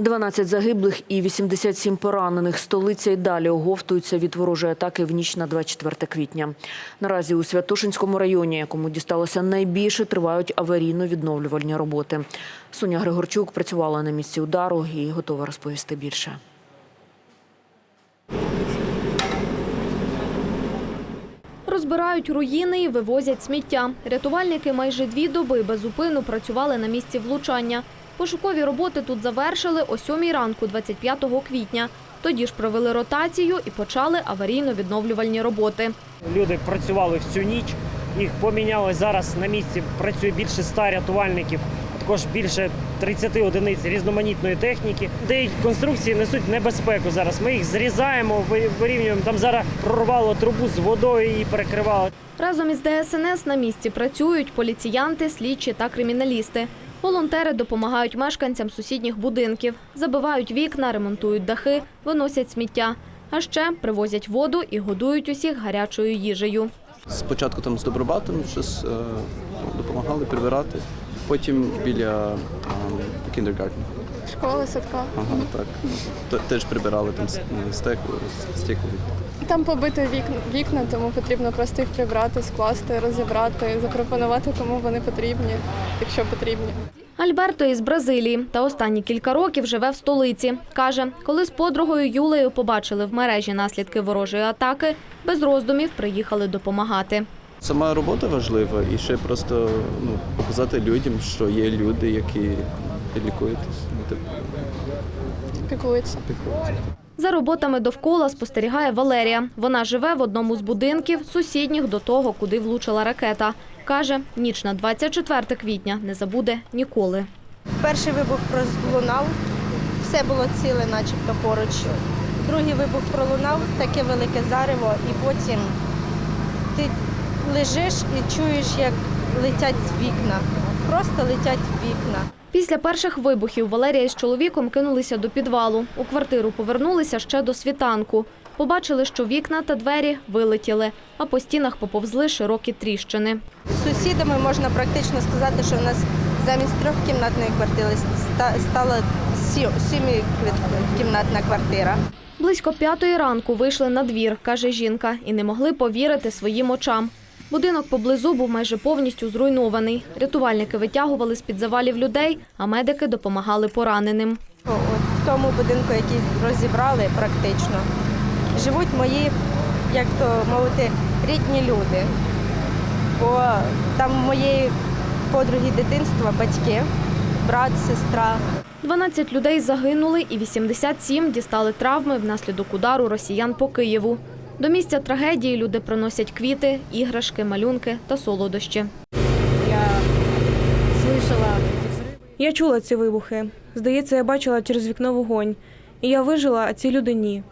12 загиблих і 87 поранених. Столиця й далі оговтуються від ворожої атаки в ніч на 24 квітня. Наразі у Святошинському районі, якому дісталося найбільше, тривають аварійно-відновлювальні роботи. Соня Григорчук працювала на місці удару і готова розповісти більше. Розбирають руїни і вивозять сміття. Рятувальники майже дві доби без працювали на місці влучання. Пошукові роботи тут завершили о 7 ранку 25 квітня. Тоді ж провели ротацію і почали аварійно-відновлювальні роботи. Люди працювали всю ніч, їх поміняли зараз на місці. Працює більше ста рятувальників, а також більше 30 одиниць різноманітної техніки. Деякі конструкції несуть небезпеку зараз. Ми їх зрізаємо, ви- вирівнюємо. Там зараз прорвало трубу з водою і перекривало. Разом із ДСНС на місці працюють поліціянти, слідчі та криміналісти. Волонтери допомагають мешканцям сусідніх будинків, забивають вікна, ремонтують дахи, виносять сміття. А ще привозять воду і годують усіх гарячою їжею. Спочатку там з Добробатом щось е, допомагали прибирати, потім біля кіндергартен. Школа, садка. Ага, так. Т- Теж прибирали там с- стекло, стекло. Там побито вікна, вікна, тому потрібно просто їх прибрати, скласти, розібрати, запропонувати, кому вони потрібні, якщо потрібні. Альберто із Бразилії та останні кілька років живе в столиці. Каже, коли з подругою Юлею побачили в мережі наслідки ворожої атаки, без роздумів приїхали допомагати. Сама робота важлива і ще просто ну, показати людям, що є люди, які лікуєтесь. Ну, типу, Піклуються. піклуються. За роботами довкола спостерігає Валерія. Вона живе в одному з будинків, сусідніх до того, куди влучила ракета. Каже, ніч на 24 квітня не забуде ніколи. Перший вибух пролунав, все було ціле, начебто поруч. Другий вибух пролунав, таке велике зарево, і потім ти лежиш і чуєш, як летять вікна. Просто летять вікна. Після перших вибухів Валерія з чоловіком кинулися до підвалу. У квартиру повернулися ще до світанку. Побачили, що вікна та двері вилетіли, а по стінах поповзли широкі тріщини. З сусідами можна практично сказати, що в нас замість трьохкімнатної квартири стала сі- сімикімнатна квартира. Близько п'ятої ранку вийшли на двір, каже жінка, і не могли повірити своїм очам. Будинок поблизу був майже повністю зруйнований. Рятувальники витягували з-під завалів людей, а медики допомагали пораненим. От в тому будинку, який розібрали практично, живуть мої, як то мовити, рідні люди. Бо там моєї подруги дитинства, батьки, брат, сестра. 12 людей загинули і 87 дістали травми внаслідок удару росіян по Києву. До місця трагедії люди приносять квіти, іграшки, малюнки та солодощі. Я чула ці вибухи. Здається, я бачила через вікно вогонь. І я вижила, а ці люди ні.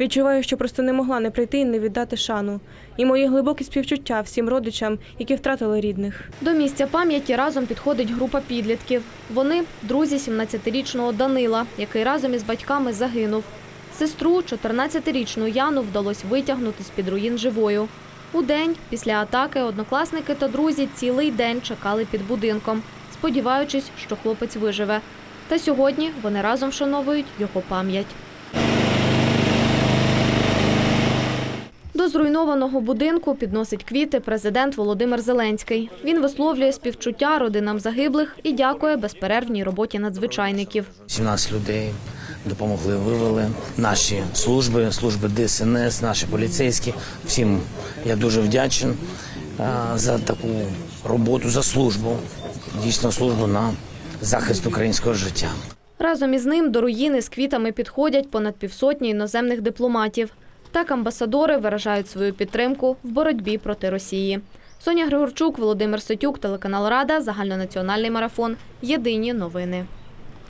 Відчуваю, що просто не могла не прийти і не віддати шану. І мої глибокі співчуття всім родичам, які втратили рідних. До місця пам'яті разом підходить група підлітків. Вони друзі 17-річного Данила, який разом із батьками загинув. Сестру, 14-річну Яну, вдалося витягнути з-під руїн живою. У день після атаки однокласники та друзі цілий день чекали під будинком, сподіваючись, що хлопець виживе. Та сьогодні вони разом вшановують його пам'ять. До зруйнованого будинку підносить квіти президент Володимир Зеленський. Він висловлює співчуття родинам загиблих і дякує безперервній роботі надзвичайників. 17 людей допомогли, вивели наші служби, служби ДСНС, наші поліцейські. Всім я дуже вдячен за таку роботу, за службу, дійсно службу на захист українського життя. Разом із ним до руїни з квітами підходять понад півсотні іноземних дипломатів. Так амбасадори виражають свою підтримку в боротьбі проти Росії. Соня Григорчук, Володимир Сетюк, телеканал Рада, загальнонаціональний марафон. Єдині новини.